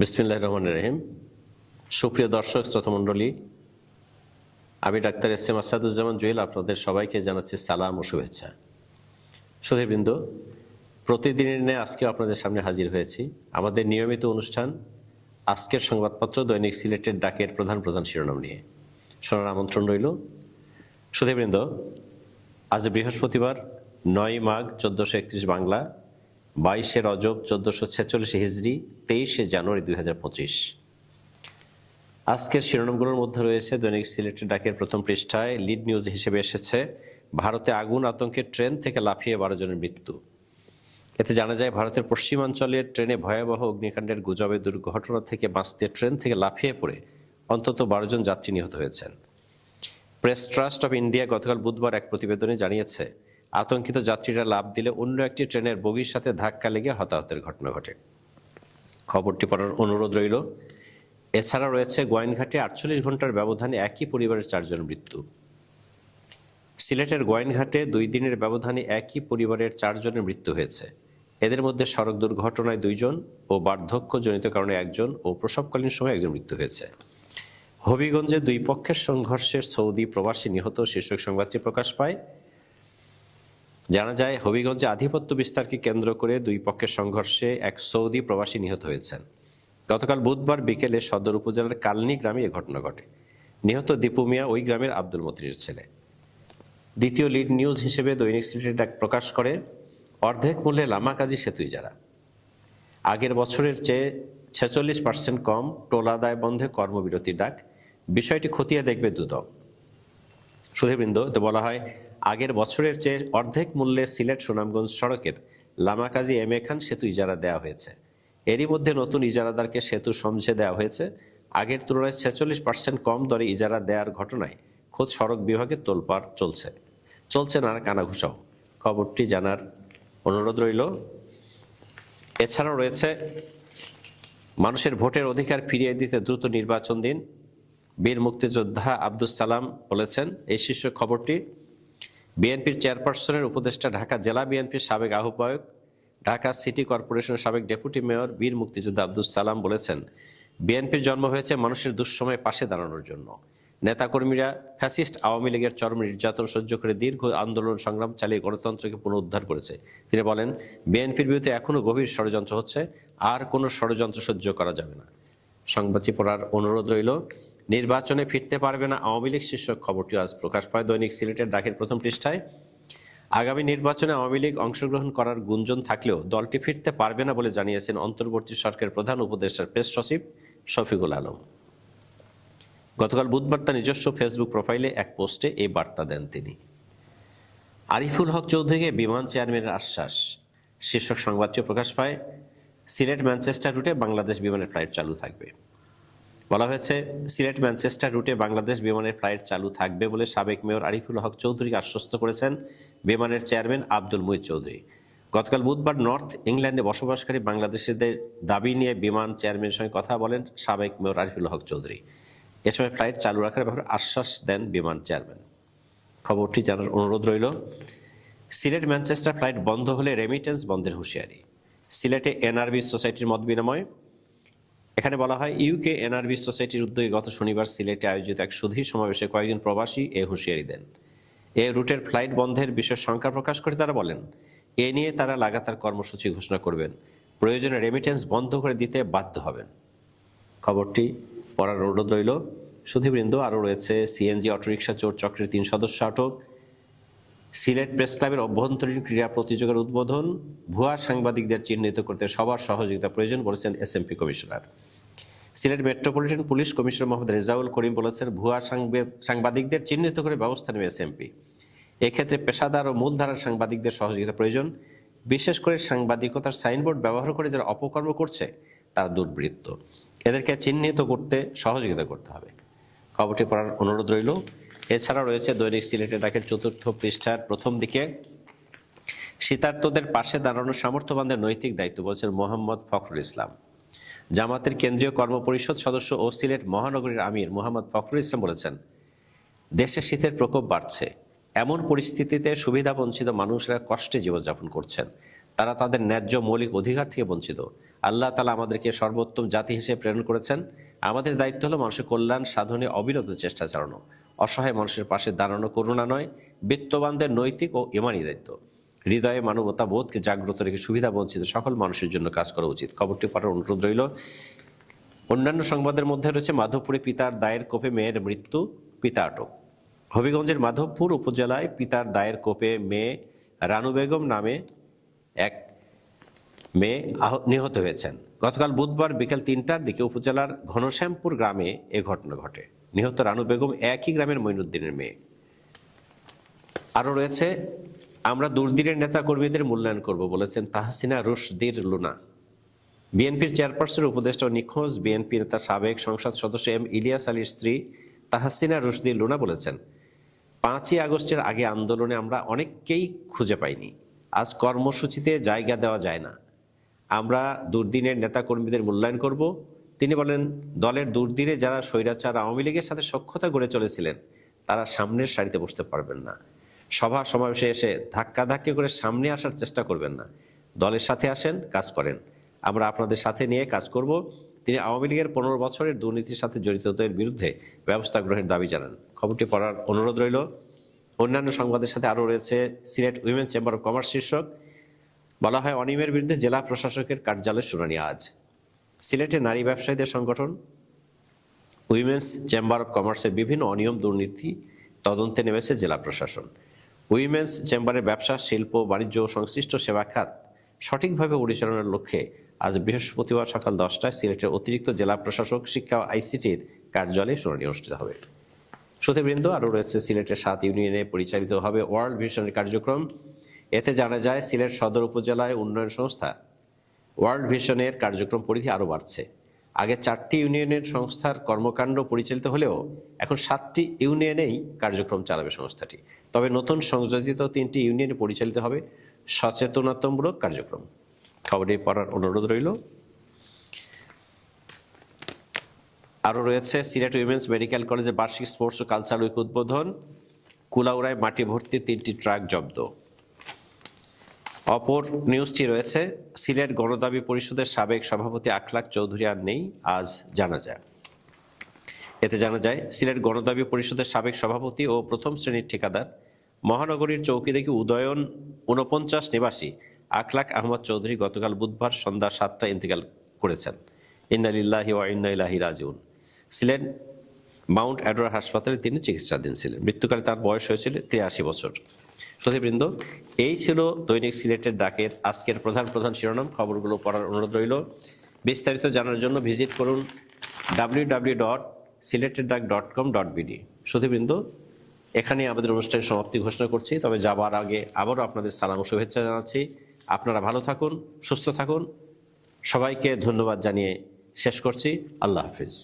বিসমিল্লাহ রহমান রহিম। সুপ্রিয় দর্শক, শ্রোতমণ্ডলী, আমি doctor S M Asaduzzaman Jewel, আপনাদের সবাইকে জানাচ্ছি সালাম ও শুভেচ্ছা। সুধীবৃন্দ প্রতিদিনের ন্যায় আজকেও আপনাদের সামনে হাজির হয়েছি। আমাদের নিয়মিত অনুষ্ঠান, আজকের সংবাদপত্র, দৈনিক সিলেটের ডাকের প্রধান প্রধান শিরোনাম নিয়ে। শোনার আমন্ত্রণ রইল। সুধীবৃন্দ আজ বৃহস্পতিবার নয় মাঘ, চোদ্দোশো একত্রিশ বাংলা বাইশে রজব চোদ্দোশো ছেচল্লিশ হিজড়ি তেইশে জানুয়ারি দুই হাজার পঁচিশ। আজকের শিরোনামগুলোর মধ্যে রয়েছে দৈনিক সিলেটের ডাকের প্রথম পৃষ্ঠায়, লিড নিউজ হিসেবে এসেছে, ভারতে আগুন আতঙ্কে ট্রেন থেকে লাফিয়ে বারো জনের মৃত্যু। এতে জানা যায়, ভারতের পশ্চিমাঞ্চলের ট্রেনে ভয়াবহ অগ্নিকাণ্ডের গুজবে দুর্ঘটনা থেকে বাঁচতে ট্রেন থেকে লাফিয়ে পড়ে অন্তত বারো জন যাত্রী নিহত হয়েছেন। প্রেস ট্রাস্ট অফ ইন্ডিয়া গতকাল বুধবার এক প্রতিবেদনে জানিয়েছে আতঙ্কিত যাত্রীরা লাভ দিলে অন্য একটি ট্রেনের বগির সাথে ধাক্কা লেগে হতাহতের ঘটনা ঘটে। খবরটি পড়ার অনুরোধ রইল, এছাড়া রয়েছে গোয়াইনঘাটে আটচল্লিশ ঘণ্টার ব্যবধানে একই পরিবারের চারজন মৃত্যু। সিলেটের গোয়াইনঘাটে দুই দিনের ব্যবধানে একই পরিবারের চারজনের মৃত্যু হয়েছে। এদের মধ্যে সড়ক দুর্ঘটনায় দুইজন ও বার্ধক্যজনিত কারণে একজন ও প্রসবকালীন সময় একজন মৃত্যু হয়েছে। হবিগঞ্জে দুই পক্ষের সংঘর্ষে সৌদি প্রবাসী নিহত শীর্ষক সংবাদটি প্রকাশ পায়। জানা যায়, হবিগঞ্জে আধিপত্য বিস্তারকে কেন্দ্র করে দুই পক্ষের সংঘর্ষে এক সৌদি প্রবাসী নিহত হয়েছেন। গতকাল বুধবার বিকেলে সদর উপজেলার কালনি গ্রামে এ ঘটনা ঘটে। নিহত দীপু মিয়া ওই গ্রামের আব্দুল মতিনের ছেলে। দ্বিতীয় লিড নিউজ হিসেবে দৈনিক সিলেটের ডাক প্রকাশ করে, অর্ধেক মূল্যে লামাকাজি সেতুই যারা। আগের বছরের চেয়ে ছেচল্লিশ পার্সেন্ট কম, টোল আদায় বন্ধে কর্মবিরতির ডাক। বিষয়টি খতিয়ে দেখবে দুদক। সুধীবৃন্দ, তো বলা হয়, আগের বছরের চেয়ে অর্ধেক মূল্যে সিলেট সুনামগঞ্জ সড়কের লামাকাজি এম এ খান সেতু ইজারা দেওয়া হয়েছে। এরই মধ্যে নতুন ইজারাদারকে সেতু সমঝে দেওয়া হয়েছে। আগের তুলনায় ছেচল্লিশ পার্সেন্ট কম দরে ইজারা দেওয়ার ঘটনায় খোদ সড়ক বিভাগে তোলপাড় চলছে। চলছে নানা কানাঘুষাও। খবরটি জানার অনুরোধ রইল। এছাড়াও রয়েছে, মানুষের ভোটের অধিকার ফিরিয়ে দিতে দ্রুত নির্বাচন দিন। বীর মুক্তিযোদ্ধা আব্দুস সালাম বলেছেন, এই শীর্ষ খবরটি বিএনপির চেয়ারপারসনের উপদেষ্টা ঢাকা জেলা বিএনপির সাবেক আহ্বায়ক, ঢাকা সিটি কর্পোরেশনের সাবেক ডেপুটি মেয়র বীর মুক্তিযোদ্ধা আব্দুস সালাম বলেছেন, বিএনপির জন্ম হয়েছে মানুষের দুঃসময়ে পাশে দাঁড়ানোর জন্য। নেতাকর্মীরা ফ্যাসিস্ট আওয়ামী লীগের চরম নির্যাতন সহ্য করে দীর্ঘ আন্দোলন সংগ্রাম চালিয়ে গণতন্ত্রকে পুনরুদ্ধার করেছে। তিনি বলেন, বিএনপির বিরুদ্ধে এখনও গভীর ষড়যন্ত্র হচ্ছে, আর কোনো ষড়যন্ত্র সহ্য করা যাবে না। সংবাদটি পড়ার অনুরোধ রইল নির্বাচনে ফিরতে পারবে না আওয়ামী লীগ শীর্ষক খবরটি আজ প্রকাশ পায় দৈনিক সিলেটের ডাকের প্রথম পৃষ্ঠায়। আগামী নির্বাচনে আওয়ামী লীগ অংশগ্রহণ করার গুঞ্জন থাকলেও দলটি ফিরতে পারবে না বলে জানিয়েছেন অন্তর্বর্তী সরকারের প্রধান উপদেষ্টার প্রেস সচিব শফিকুল আলম। গতকাল বুধবার তার নিজস্ব ফেসবুক প্রোফাইলে এক পোস্টে এই বার্তা দেন তিনি। আরিফুল হক চৌধুরীকে বিমান চেয়ারম্যানের আশ্বাস। শীর্ষক সংবাদটি প্রকাশ পায়, সিলেট ম্যানচেস্টার রুটে বাংলাদেশ বিমানের ফ্লাইট চালু থাকবে। বলা হয়েছে, সিলেট ম্যানচেস্টার রুটে বাংলাদেশ বিমানের ফ্লাইট চালু থাকবে বলে সাবেক মেয়র আরিফুল হক চৌধুরীকে আশ্বস্ত করেছেন বিমানের চেয়ারম্যান আব্দুল মুহিত চৌধুরী। গতকাল বুধবার নর্থ ইংল্যান্ডে বসবাসকারী বাংলাদেশিদের দাবি নিয়ে বিমান চেয়ারম্যানের সঙ্গে কথা বলেন সাবেক মেয়র আরিফুল হক চৌধুরী। এ সময় ফ্লাইট চালু রাখার ব্যাপারে আশ্বাস দেন বিমান চেয়ারম্যান। খবরটি জানার অনুরোধ রইল, সিলেট ম্যানচেস্টার ফ্লাইট বন্ধ হলে রেমিটেন্স বন্ধের হুঁশিয়ারি। সিলেটে এনআরবি সোসাইটির মত বিনিময় এখানে বলা হয় ইউকে এনআরবি সোসাইটির উদ্যোগে গত শনিবার সিলেটে আয়োজিত এক সুধী সমাবেশে কয়েকজন প্রবাসী এ হুঁশিয়ারি দেন। এ রুটের ফ্লাইট বন্ধের বিষয়ে শঙ্কা প্রকাশ করে তারা বলেন, এ নিয়ে তারা লাগাতার কর্মসূচি ঘোষণা করবেন। প্রয়োজনে রেমিটেন্স বন্ধ করে দিতে বাধ্য হবেন। খবরটি পড়ার অনুরোধ রইল সুধীবৃন্দ, আরও রয়েছে সিএনজি অটোরিকশা চোর চক্রের তিন সদস্য আটক। সিলেট প্রেস ক্লাবের অভ্যন্তরীণ ক্রীড়া প্রতিযোগের উদ্বোধন, ভুয়া সাংবাদিকদের চিহ্নিত করতে সবার সহযোগিতা প্রয়োজন বলেছেন SMP commissioner. Sylhet metropolitan police commissioner Mohammad Rezaul Karim বলেছেন, ভুয়া সাংবে- সাংবাদিকদের চিহ্নিত করে ব্যবস্থা নেবে এসএমপি এক্ষেত্রে পেশাদার ও মূলধারার সাংবাদিকদের সহযোগিতা প্রয়োজন, বিশেষ করে সাংবাদিকতার সাইনবোর্ড ব্যবহার করে যারা অপকর্ম করছে, তারা দুর্বৃত্ত। এদেরকে চিহ্নিত করতে সহযোগিতা করতে হবে। খবরটি পড়ার অনুরোধ রইল। এছাড়া রয়েছে দৈনিক সিলেটের ডাকের চতুর্থ পৃষ্ঠার প্রথম দিকে। শীতার্তদের পাশে দাঁড়ানোর সামর্থ্যবানদের নৈতিক দায়িত্ব বলছেন মোহাম্মদ ফখরুল ইসলাম। জামাতের কেন্দ্রীয় কর্মপরিষদ সদস্য ও সিলেট মহানগরীর আমির মোহাম্মদ ফখরুল ইসলাম বলেছেন, দেশে শীতের প্রকোপ বাড়ছে। এমন পরিস্থিতিতে সুবিধাবঞ্চিত মানুষরা কষ্টে জীবনযাপন করছেন। তারা তাদের ন্যায্য মৌলিক অধিকার থেকে বঞ্চিত। আল্লাহ তালা আমাদেরকে সর্বোত্তম জাতি হিসেবে প্রেরণ করেছেন। আমাদের দায়িত্ব হলো মানুষের কল্যাণ, সাধনে অবিরত চেষ্টা চালানো। অসহায় মানুষের পাশে দাঁড়ানো করুণা নয়, বিত্তবানদের নৈতিক ও ইমানি দায়িত্ব। হৃদয়ে মানবতা বোধকে জাগ্রত রেখে সুবিধা বঞ্চিত সকল মানুষের জন্য কাজ করা উচিত। খবরটি পাঠার অনুরোধ রইল। অন্যান্য সংবাদের মধ্যে রয়েছে, মাধবপুরে পিতার দায়ের কোপে মেয়ের মৃত্যু, পিতা আটক। হবিগঞ্জের মাধবপুর উপজেলায় পিতার দায়ের কোপে মেয়ে রানু বেগম নামে এক মেয়ে নিহত হয়েছেন। গতকাল বুধবার বিকেল তিনটার দিকে উপজেলার ঘনশ্যামপুর গ্রামে এ ঘটনা ঘটে। নিহত রানু বেগম একই গ্রামের মঈনুদ্দিনের মেয়ে। আরও রয়েছে, আমরা দুর্দিনের নেতা কর্মীদের মূল্যায়ন করব, বলেছেন তাহসিনা রুশদির লুনা। বিএনপির চেয়ারপারসনের উপদেষ্টা নিখোঁজ বিএনপি নেতা সাবেক সংসদ সদস্য এম ইলিয়াস আলীর স্ত্রী তাহসিনা রুশদি লুনা বলেছেন, পাঁচই আগস্টের আগে আন্দোলনে আমরা অনেককেই খুঁজে পাইনি। আজ কর্মসূচিতে জায়গা দেওয়া যায় না। আমরা দুর্দিনের নেতাকর্মীদের মূল্যায়ন করব। তিনি বলেন, দলের দুর্দিনে যারা স্বৈরাচার আওয়ামী লীগের সাথে সক্ষতা গড়ে চলেছিলেন, তারা সামনের সারিতে বসতে পারবেন না। সভা সমাবেশে এসে ধাক্কাধাক্কি করে সামনে আসার চেষ্টা করবেন না। দলের সাথে আসেন, কাজ করেন। আমরা আপনাদের সাথে নিয়ে কাজ করব। তিনি আওয়ামী লীগের পনেরো বছরের দুর্নীতির সাথে জড়িতদের বিরুদ্ধে ব্যবস্থা গ্রহণের দাবি জানান। খবরটি পড়ার অনুরোধ রইল। অন্যান্য সংবাদের সাথে আরও রয়েছে Sylhet women chamber of commerce শীর্ষক। বলা হয় অনিয়মের বিরুদ্ধে জেলা প্রশাসকের কার্যালয়ের শুনানি আজ। সিলেটে নারী ব্যবসায়ীদের সংগঠন, উইমেন্স চেম্বার অব কমার্সের বিভিন্ন অনিয়ম দুর্নীতি তদন্তে নেমেছে জেলা প্রশাসন। উইমেন্স চেম্বারের ব্যবসা, শিল্প, বাণিজ্য ও সংশ্লিষ্ট সেবা খাত সঠিকভাবে পরিচালনার লক্ষ্যে আজ বৃহস্পতিবার সকাল দশটায় সিলেটের অতিরিক্ত জেলা প্রশাসক, শিক্ষা আইসিটির কার্যালয়ে শুনানি অনুষ্ঠিত হবে। শ্রোতৃবৃন্দ আরও রয়েছে সিলেটের সাত ইউনিয়নে পরিচালিত হবে ওয়ার্ল্ড ভিশনের কার্যক্রম। এতে জানা যায় সিলেট সদর উপজেলায় উন্নয়ন সংস্থা ওয়ার্ল্ড ভিশনের কার্যক্রম পরিধি আরও বাড়ছে। আগে চারটি ইউনিয়নের সংস্থার কর্মকাণ্ড পরিচালিত হলেও এখন সাতটি ইউনিয়নেই কার্যক্রম চালাবে সংস্থাটি। তবে নতুন সংযোজিত তিনটি ইউনিয়নে পরিচালিত হবে সচেতনতামূলক কার্যক্রম। খবরটি পড়ার অনুরোধ রইল। আরও রয়েছে সিলেট উইমেন্স মেডিকেল কলেজের বার্ষিক স্পোর্টস ও কালচার উইক উদ্বোধন। কুলাউড়ায় মাটি ভর্তি তিনটি ট্রাক জব্দ। অপর নিউজটি রয়েছে, সিলেট গণদাবি পরিষদের সাবেক সভাপতি আখলাক চৌধুরী আর নেই, আজ জানা যায়। এতে জানা যায়, সিলেট গণদাবি পরিষদের সাবেক সভাপতি ও প্রথম শ্রেণির ঠিকাদার মহানগরীর চৌকি দেখি উদয়ন ঊনপঞ্চাশ নিবাসী আখলাক আহমদ চৌধুরী গতকাল বুধবার সন্ধ্যা সাতটা ইন্তেকাল করেছেন। ইন্নালিল্লাহি ওয়া ইন্না ইলাইহি রাজিউন। সিলেট মাউন্ট অ্যাডোয়ার হাসপাতালে তিনি চিকিৎসাধীন ছিলেন। মৃত্যুকালে তার বয়স হয়েছিল তিরাশি বছর। শ্রোতৃবৃন্দ, এই ছিল দৈনিক সিলেটের ডাকের আজকের প্রধান প্রধান শিরোনাম। খবরগুলো পড়ার অনুরোধ রইল। বিস্তারিত জানার জন্য ভিজিট করুন ডাব্লিউ ডাব্লিউ ডট সিলেটের ডাক ডট কম ডট বিডি শ্রোতৃবৃন্দ এখানে আমাদের অনুষ্ঠানের সমাপ্তি ঘোষণা করছি। তবে যাবার আগে আবারও আপনাদের সালাম ও শুভেচ্ছা জানাচ্ছি। আপনারা ভালো থাকুন, সুস্থ থাকুন। সবাইকে ধন্যবাদ জানিয়ে শেষ করছি। আল্লাহ হাফিজ।